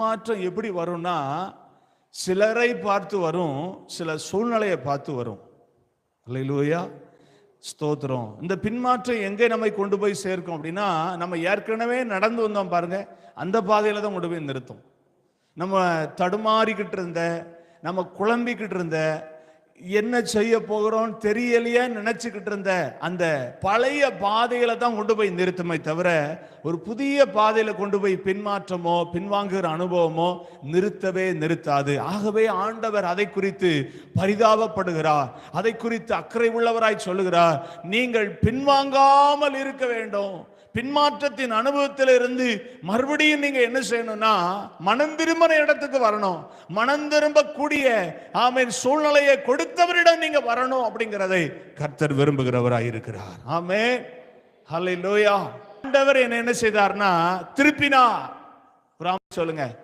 மாற்றம் எப்படி வரும்னா சிலரை பார்த்து வரும் சில சூழ்நிலையை பார்த்து வரும். அல்லையிலூயா ஸ்தோத்திரம். இந்த பின்மாற்றம் எங்கே நம்மை கொண்டு போய் சேர்க்கும் அப்படின்னா நம்ம ஏற்கனவே நடந்து வந்தோம் பாருங்க அந்த பாதையில தான் கொண்டு போய் நிறுத்தும். நம்ம தடுமாறிக்கிட்டு இருந்த நம்ம குழம்பிக்கிட்டு இருந்த என்ன செய்ய போகிறோம் தெரியலையே நினைச்சுக்கிட்டு இருந்த அந்த பழைய பாதையில தான் கொண்டு போய் நிறுத்துமே தவிர ஒரு புதிய பாதையில கொண்டு போய் பின்மாற்றமோ பின்வாங்குகிற அனுபவமோ நிறுத்தவே நிறுத்தாது. ஆகவே ஆண்டவர் அதை குறித்து பரிதாபப்படுகிறார். அதை குறித்து அக்கறை உள்ளவராய் சொல்லுகிறார். நீங்கள் பின்வாங்காமல் இருக்க வேண்டும். பின்மாற்றத்தின் அனுபவத்தில் இருந்து மறுபடியும் நீங்க என்ன செய்யணும்னா மனம் திரும்பின இடத்துக்கு வரணும். மனம் திரும்பக்கூடிய ஆமீன் சூழ்நிலையை கொடுத்தவரிடம் நீங்க வரணும் அப்படிங்கிறதை கர்த்தர் விரும்புகிறவராய் இருக்கிறார். ஆமே ஹalleluya. ஆண்டவர் என்ன என்ன செய்தார்னா திருப்பினா சொல்லுங்க.